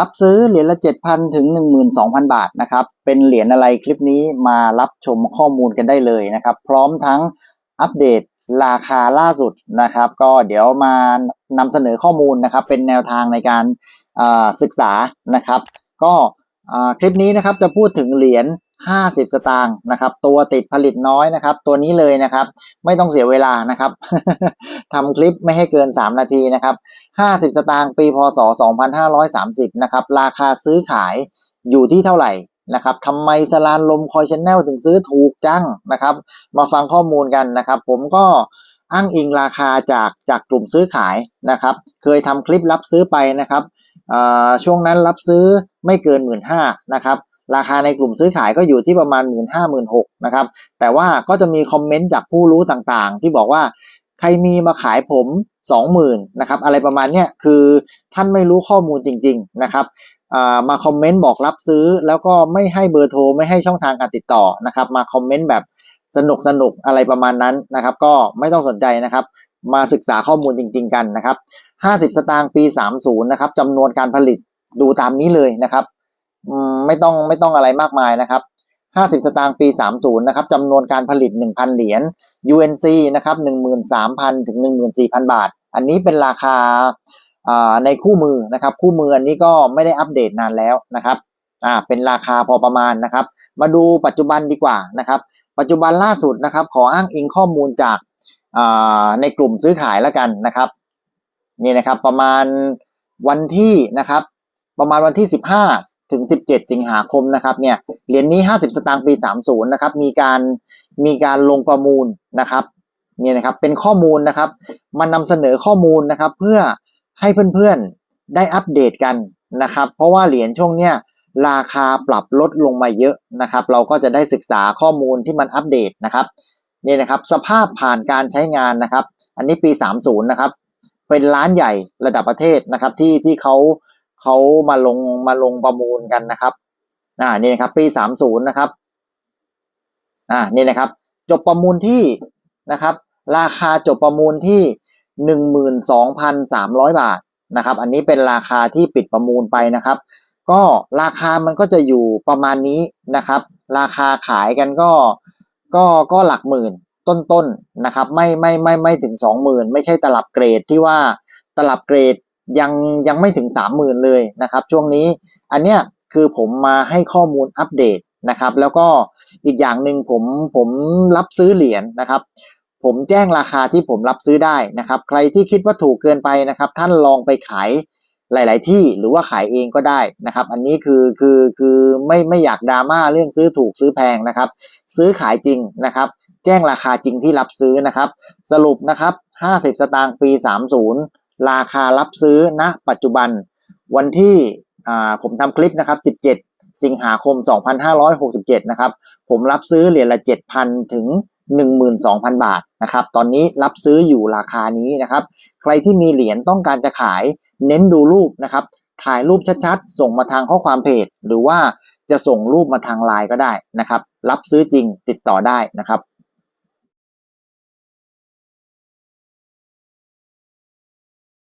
รับซื้อเหรียญละ 7,000 ถึง 12,000 บาทนะครับ เป็นเหรียญอะไรคลิปนี้มารับชมข้อมูลกันได้เลยนะครับ พร้อมทั้งอัปเดตราคาล่าสุดนะครับ ก็เดี๋ยวมานำเสนอข้อมูลนะครับ เป็นแนวทางในการศึกษานะครับ ก็คลิปนี้นะครับจะพูดถึงเหรียญ 50 สตางค์นะครับ ตัวติดผลิตน้อยนะครับ ตัวนี้เลยนะครับ ไม่ต้องเสียเวลานะครับทำคลิปไม่ให้เกิน 3 นาทีนะครับ 50 สตางค์ปีพศ 2530 นะครับ ราคาซื้อขายอยู่ที่เท่าไหร่นะครับทำไมสลานลมคอยชแนลถึงซื้อถูกจังนะครับ มาฟังข้อมูลกันนะครับ ผมก็อ้างอิงราคาจากจากกลุ่มซื้อขายนะครับ เคยทำคลิปรับซื้อไปนะครับช่วงนั้นรับซื้อไม่เกิน 1 5ื่นนะครับ ราคาในกลุ่มซื้อขายก็อยู่ที่ประมาณ 1 5ื่นห้าหมื่นหกนะครับ แต่ว่าก็จะมีคอมเมนต์จากผู้รู้ต่างๆ ที่บอกว่าใครมีมาขายผมสองหมื่นนะครับอะไรประมาณเนี้ยคือท่านไม่รู้ข้อมูลจริง ๆ นะครับมาคอมเมนต์บอกรับซื้อ แล้วก็ไม่ให้เบอร์โทรไม่ให้ช่องทางการติดต่อนะครับ มาคอมเมนต์แบบสนุกสนุกอะไรประมาณนั้นนะครับ ก็ไม่ต้องสนใจนะครับ มาศึกษาข้อมูลจริง ๆ กันนะครับ 50 สตางค์ปี 30 นะครับจำนวนการผลิตดูตามนี้เลยนะครับ ไม่ต้องไม่ต้องอะไรมากมายนะครับ50 สตางค์ปี 30 นะครับจำนวนการผลิต 1,000 เหรียญ UNC นะครับ13,000 ถึง 14,000 บาท อันนี้เป็นราคาในคู่มือนะครับ คู่มืออันนี้ก็ไม่ได้อัปเดตนานแล้วนะครับอ่าเป็นราคาพอประมาณนะครับ มาดูปัจจุบันดีกว่านะครับ ปัจจุบันล่าสุดนะครับ ขออ้างอิงข้อมูลจากอ่าในกลุ่มซื้อขายแล้วกันนะครับ นี่นะครับประมาณวันที่นะครับ ประมาณวันที่ 15 ถึง 17 สิงหาคมนะครับเนี่ยเหรียญนี้ 50 สตางค์ปี 30 นะครับมีการมีการลงประมูลนะครับเนี่ยนะครับเป็นข้อมูลนะครับ มันนำเสนอข้อมูลนะครับเพื่อให้เพื่อนๆได้อัปเดตกันนะครับ เพราะว่าเหรียญช่วงเนี้ยราคาปรับลดลงมาเยอะนะครับ เราก็จะได้ศึกษาข้อมูลที่มันอัปเดตนะครับนี่นะครับสภาพผ่านการใช้งานนะครับ อันนี้ปี 30 นะครับ เป็นร้านใหญ่ระดับประเทศนะครับที่ที่เขา เขามาลงมาลงประมูลกันนะครับ อ่านี่นะครับปี30นย์นะครับ อ่านี่นะครับ จบประมูลที่นะครับ ราคาจบประมูลที่12,300บาทนะครับ อันนี้เป็นราคาที่ปิดประมูลไปนะครับ ก็ราคามันก็จะอยู่ประมาณนี้นะครับ ราคาขายกันก็ก็ก็หลักหมื่นต้นๆนะครับ ไม่ไม่ไม่ไม่ถึงสองหมื่นไม่ใช่ตลับเกรดที่ว่าตลับเกรด ยังยังไม่ถึงสามหมื่นเลยนะครับ ช่วงนี้อันเนี้ยคือผมมาให้ข้อมูลอัปเดตนะครับ แล้วก็อีกอย่างหนึ่งผมผมรับซื้อเหรียญนะครับ ผมแจ้งราคาที่ผมรับซื้อได้นะครับ ใครที่คิดว่าถูกเกินไปนะครับ ท่านลองไปขายหลาย ๆ ที่หรือว่าขายเองก็ได้นะครับ อันนี้คือคือคือไม่ไม่อยากดราม่าเรื่องซื้อถูกซื้อแพงนะครับ ซื้อขายจริงนะครับ แจ้งราคาจริงที่รับซื้อนะครับ สรุปนะครับ 50 สตางค์ปี 30 ราคารับซื้อณปัจจุบันวันที่ผมทำคลิปนะครับ 17 สิงหาคม 2567 นะครับ ผมรับซื้อเหรียญละ 7,000 ถึง 12,000 บาทนะครับ ตอนนี้รับซื้ออยู่ราคานี้นะครับ ใครที่มีเหรียญต้องการจะขายเน้นดูรูปนะครับ ถ่ายรูปชัดๆ ส่งมาทางข้อความเพจ หรือว่าจะส่งรูปมาทางไลน์ก็ได้นะครับ รับซื้อจริงติดต่อได้นะครับ